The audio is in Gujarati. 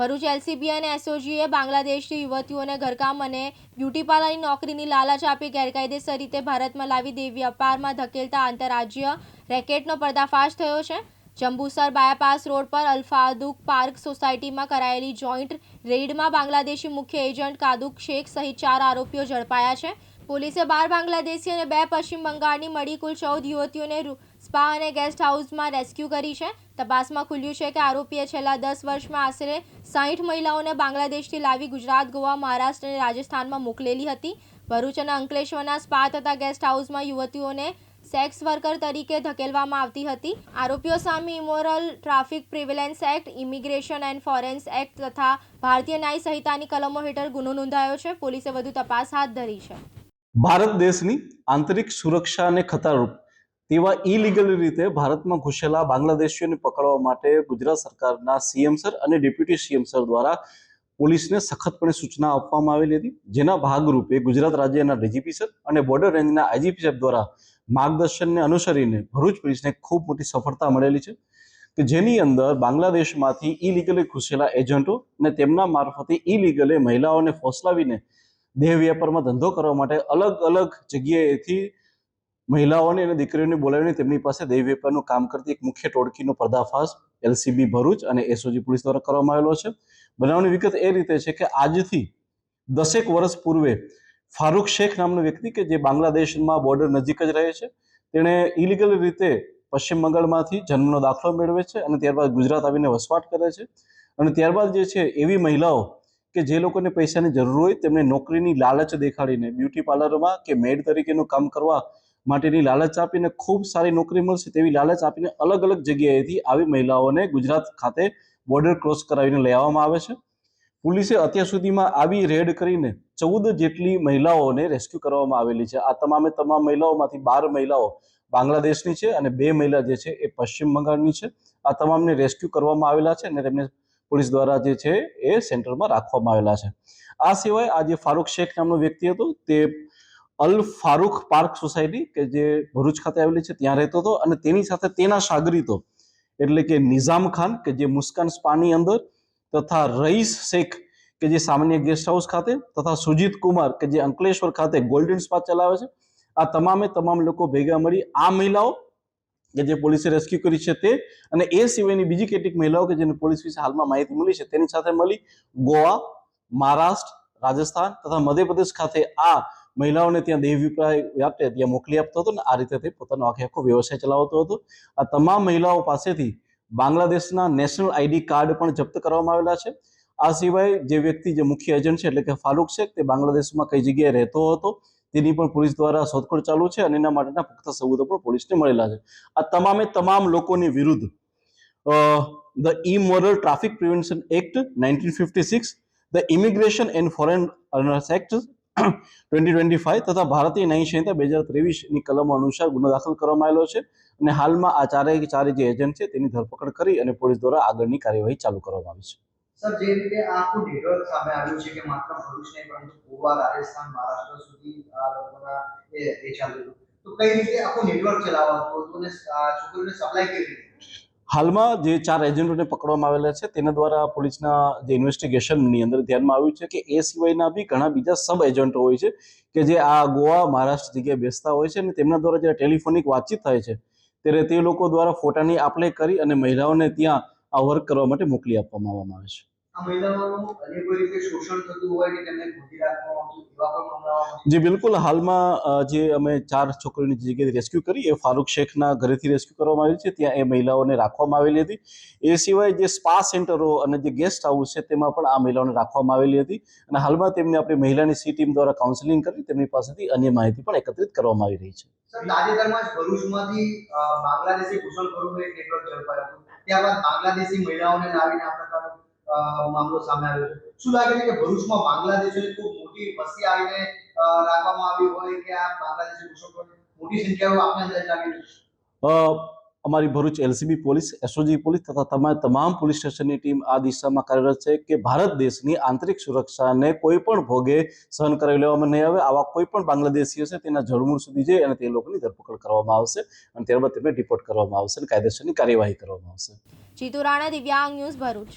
ભરૂચ એલસીબી અને એસઓજીએ બાંગ્લાદેશથી યુવતીઓને ઘરકામ અને બ્યુટી પાર્લરની નોકરીની લાલચ આપી ગેરકાયદેસર રીતે ભારતમાં લાવી દેવી વ્યાપારમાં ધકેલતા આંતરરાજ્ય રેકેટનો પર્દાફાશ થયો છે. જંબુસર બાયપાસ રોડ પર અલ્ફાદુક પાર્ક સોસાયટીમાં કરાયેલી જોઈન્ટ રેડમાં બાંગ્લાદેશી મુખ્ય એજન્ટ કાદુક શેખ સહિત ચાર આરોપીઓ ઝડપાયા છે. પોલીસે બાર બાંગ્લાદેશી અને બે પશ્ચિમ બંગાળની મળી કુલ ચૌદ યુવતીઓને સ્પા અને ગેસ્ટ હાઉસમાં રેસ્ક્યુ કરી છે. તપાસમાં ખુલ્યું છે કે આરોપીએ છેલ્લા દસ વર્ષમાં આશરે સાહીઠ મહિલાઓને બાંગ્લાદેશથી લાવી ગુજરાત, ગોવા, મહારાષ્ટ્ર અને રાજસ્થાનમાં મોકલેલી હતી. ભરૂચ અને અંકલેશ્વરના સ્પા તથા ગેસ્ટ હાઉસમાં યુવતીઓને સેક્સ વર્કર તરીકે ધકેલવામાં આવતી હતી. આરોપીઓ સામે immoral traffic prevalence act, immigration and foreigners act તથા ભારતીય ન્યાય સંહિતાની કલમો હેઠળ ગુનો નોંધાયો છે. પોલીસે વધુ તપાસ હાથ ધરી છે. ભારત દેશની આંતરિક સુરક્ષાને ખતરારૂપ તેવા ઇલીગલ રીતે ભારતમાં ઘૂસેલા બાંગ્લાદેશીઓને પકડવા માટે ગુજરાત સરકારના સીએમ સર અને ડેપ્યુટી સીએમ સર દ્વારા પોલીસને સખતપણે સૂચના આપવામાં આવેલી હતી, જેના ભાગરૂપે ગુજરાત રાજ્યના ડીજીપી સર અને બોર્ડર રેન્જના આઈજીપી સાહેબ દ્વારા માર્ગદર્શનને અનુસરીને ભરૂચ પોલીસને ખૂબ મોટી સફળતા મળેલી છે કે જેની અંદર બાંગ્લાદેશમાંથી ઇલીગલી ઘૂસેલા એજન્ટો અને તેમના મારફતે ઇલીગલે મહિલાઓને ફોસલાવીને દેહ વ્યાપારમાં ધંધો કરવા માટે અલગ અલગ જગ્યાએથી મહિલાઓને અને દીકરીઓને બોલાવીને તેમની પાસે દેહ વેપારનું કામ કરતી એક મુખ્ય ટોળકીનો પર્દાફાશ એલસીબી ભરૂચ અને એસઓજી પોલીસ દ્વારા કરવામાં આવેલો છે. બનાવની વિગત એ રીતે છે કે આજથી દસેક વર્ષ પૂર્વે ફારૂક શેખ નામનો વ્યક્તિ કે જે બાંગ્લાદેશમાં બોર્ડર નજીક જ રહે છે. તેણે ઇલીગલ રીતે પશ્ચિમ બંગાળમાંથી જન્મનો દાખલો મેળવે છે અને ત્યારબાદ ગુજરાત આવીને વસવાટ કરે છે. અને ત્યારબાદ જે છે એવી મહિલાઓ કે જે લોકોને પૈસાની જરૂર હોય તેમને નોકરીની લાલચ દેખાડીને બ્યુટી પાર્લરમાં કે મેડ તરીકેનું કામ કરવા માટેની લાલચ આપીને ખૂબ સારી નોકરી મળશે તેવી લાલચ આપીને અલગ અલગ જગ્યાએથી આવી મહિલાઓને ગુજરાત ખાતે બોર્ડર ક્રોસ કરાવીને લઈ આવવામાં આવે છે. પોલીસે અત્યાર સુધીમાં આવી રેડ કરીને ચૌદ જેટલી મહિલાઓને રેસ્ક્યુ કરવામાં આવેલી છે. આ તમામે તમામ મહિલાઓમાંથી બાર મહિલાઓ બાંગ્લાદેશની છે અને બે મહિલા જે છે એ પશ્ચિમ બંગાળની છે. આ તમામને રેસ્ક્યુ કરવામાં આવેલા છે અને તેમને પોલીસ દ્વારા જે છે એ સેન્ટરમાં રાખવામાં આવેલા છે. આ સિવાય આ જે ફારૂક શેખ નામનો વ્યક્તિ હતો તે અલ ફારૂક પાર્ક સોસાયટી કે જે ભરૂચ ખાતે આવેલી છે ત્યાં રહેતો હતો અને તેની સાથે તેના સાગરીતો એટલે કે નિઝામ ખાન કે જે મુસ્કાન સ્પાની અંદર તથા રઈસ શેખ કે જે સામાન્ય ગેસ્ટ હાઉસ ખાતે તથા સુજીત કુમાર કે જે અંકલેશ્વર ખાતે ગોલ્ડન સ્પા ચલાવે છે. આ તમામે તમામ લોકો ભેગા મળી આ મહિલાઓ કે જે પોલીસે રેસ્ક્યુ કરી છે તે અને એ સિવાયની બીજી કેટલીક મહિલાઓ કે જેને પોલીસ વિશે હાલમાં માહિતી મળી છે તેની સાથે મળી ગોવા, મહારાષ્ટ્ર, રાજસ્થાન તથા મધ્યપ્રદેશ ખાતે આ મહિલાઓને ત્યાં દેહ વિપ્રાય વ્યાપે ત્યાં મોકલી આપતો હતો ને આ રીતે તે પોતાનો આખે આખો વ્યવસાય ચલાવતો હતો. આ તમામ મહિલાઓ પાસેથી બાંગ્લાદેશના નેશનલ આઈડી કાર્ડ પણ જપ્ત કરવામાં આવેલા છે. આ સિવાય જે વ્યક્તિ જે મુખ્ય એજન્ટ છે એટલે કે ફારૂક શેખ તે બાંગ્લાદેશમાં કઈ જગ્યાએ રહેતો હતો તેની પણ પોલીસ દ્વારા શોધખોળ ચાલુ છે અને એના માટેના પુખ્ત સબૂતો પણ પોલીસને મળેલા છે. આ તમામે તમામ લોકોની વિરુદ્ધ the immoral traffic prevention act nineteen fifty six, the immigration and foreign act twenty twenty five તથા ભારતીય ન્યાય સંહિતા બે હજાર ત્રેવીસની કલમો અનુસાર ગુનો દાખલ કરવામાં આવેલો છે અને હાલમાં આ ચારેય ચારે જે એજન્ટ છે તેની ધરપકડ કરી અને પોલીસ દ્વારા આગળની કાર્યવાહી ચાલુ કરવામાં આવી છે. સર, જે રીતે આખું નેટવર્ક સામે આવ્યું છે કે માત્ર ભરૂચ નહીં, પરંતુ ગોવા રાજસ્થાન, મહારાષ્ટ્ર સુધી આ લોકોના એ ચાલ્યું તો કઈ રીતે આખું નેટવર્ક ચલાવવાનું? હતું અને છોકરીઓને સપ્લાય કેવી રીતે? હાલમાં જે ચાર એજન્ટોને પકડવામાં આવેલા છે, તેના દ્વારા પોલીસના જે ઇન્વેસ્ટિગેશનની અંદર ધ્યાનમાં આવ્યું છે કે એ સિવાયના બી ઘણા બીજા સબ એજન્ટો હોય છે કે જે આ ગોવા, મહારાષ્ટ્ર જગ્યાએ બેસતા હોય છે અને તેમના દ્વારા જ્યારે ટેલિફોનિક વાતચીત થાય છે, ત્યારે તે લોકો દ્વારા ફોટાની આપલે કરી અને મહિલાઓને ત્યાં આ વર્ક કરવા માટે મોકલી આપવામાં આવે છે. જી બિલકુલ. હાલમાં જે અમે ચાર છોકરીઓની જે જગ્યાએ રેસ્ક્યુ કરી એ ફારૂક શેખના ઘરેથી રેસ્ક્યુ કરવામાં આવી છે. ત્યાં એ મહિલાઓને રાખવામાં આવેલી હતી. એ સિવાય જે સ્પા સેન્ટરો અને જે ગેસ્ટ હાઉસ છે તેમાં પણ આ મહિલાઓને રાખવામાં આવેલી હતી. અને હાલમાં તેમને આપણી મહિલાની સી ટીમ દ્વારા કાઉન્સેલિંગ કરી તેમની પાસેથી અન્ય માહિતી પણ એકત્રિત કરવામાં આવી રહી છે. તાજેતરમાં જ ભરૂચમાંથી બાંગ્લાદેશી ઘૂસણખોરોનું એક નેટવર્ક ઝડપાયું હતું. ત્યારબાદ બાંગ્લાદેશી મહિલાઓને લાવીને આ પ્રકારનો મામલો સામે આવ્યો છે. શું લાગે છે કે ભરૂચમાં બાંગ્લાદેશોની ખૂબ મોટી વસ્તી આવીને રાખવામાં આવી હોય કે આ બાંગ્લાદેશી ઘૂસણખોર મોટી સંખ્યાઓ આપને અંદાજ લાગી રહ્યો છે? અમારી Bharuch LCB police SOG police તથા તમામ તમામ પોલીસ સ્ટેશનની ટીમ આ દિશામાં કાર્યરત છે કે ભારત દેશની આંતરિક સુરક્ષાને કોઈ પણ ભોગે સહન કરાવી લેવામાં નહીં આવે. આવા કોઈ પણ બાંગ્લાદેશી હશે તેના જળમૂળ સુધી જઈ અને તે લોકોની ધરપકડ કરવામાં આવશે અને ત્યારબાદ તેમને ડિપોર્ટ કરવામાં આવશે અને કાયદેસરની કાર્યવાહી કરવામાં આવશે. જીતુ રાણા દિવ્યાંગ ન્યૂઝ ભરૂચ.